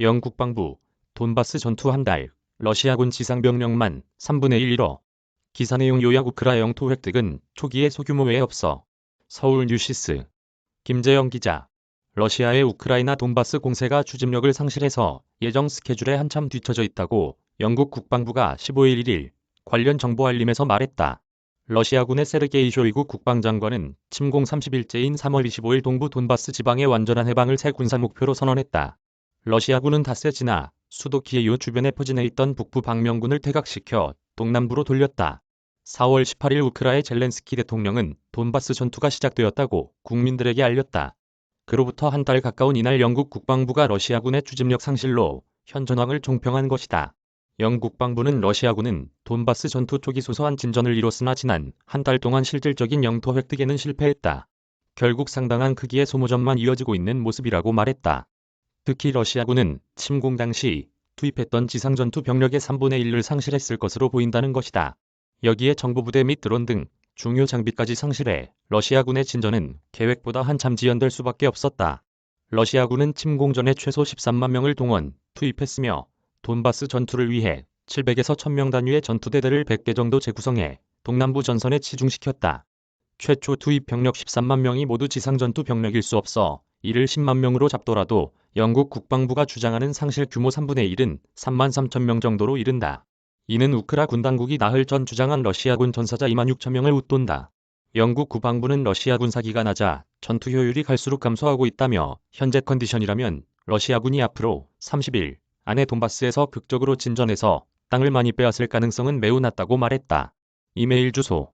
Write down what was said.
영국 국방부 돈바스 전투 한 달, 러시아군 지상병력만 3분의 1 잃어. 기사 내용 요약 우크라 영토 획득은 초기에 소규모에 없어. 서울 뉴시스 김재영 기자 러시아의 우크라이나 돈바스 공세가 추진력을 상실해서 예정 스케줄에 한참 뒤처져 있다고 영국 국방부가 15일 1일 관련 정보 알림에서 말했다. 러시아군의 세르게이 쇼이구 국방장관은 침공 30일째인 3월 25일 동부 돈바스 지방의 완전한 해방을 새 군사 목표로 선언했다. 러시아군은 닷새 지나 수도 키예유 주변에 포진해 있던 북부 방명군을 퇴각시켜 동남부로 돌렸다. 4월 18일 우크라의 젤렌스키 대통령은 돈바스 전투가 시작되었다고 국민들에게 알렸다. 그로부터 한 달 가까운 이날 영국 국방부가 러시아군의 추진력 상실로 현 전황을 종평한 것이다. 영국 국방부는 러시아군은 돈바스 전투 초기 소소한 진전을 이뤘으나 지난 한 달 동안 실질적인 영토 획득에는 실패했다. 결국 상당한 크기의 소모전만 이어지고 있는 모습이라고 말했다. 특히 러시아군은 침공 당시 투입했던 지상전투 병력의 3분의 1을 상실했을 것으로 보인다는 것이다. 여기에 정보부대 및 드론 등 중요 장비까지 상실해 러시아군의 진전은 계획보다 한참 지연될 수밖에 없었다. 러시아군은 침공 전에 최소 13만 명을 동원, 투입했으며 돈바스 전투를 위해 700에서 1000명 단위의 전투대대를 100개 정도 재구성해 동남부 전선에 치중시켰다. 최초 투입 병력 13만 명이 모두 지상전투 병력일 수 없어 이를 10만 명으로 잡더라도 영국 국방부가 주장하는 상실 규모 3분의 1은 3만 3천 명 정도로 이른다. 이는 우크라 군 당국이 나흘 전 주장한 러시아군 전사자 2만 6천 명을 웃돈다. 영국 국방부는 러시아 군 사기가 낮아 전투 효율이 갈수록 감소하고 있다며 현재 컨디션이라면 러시아군이 앞으로 30일 안에 돈바스에서 극적으로 진전해서 땅을 많이 빼앗을 가능성은 매우 낮다고 말했다. 이메일 주소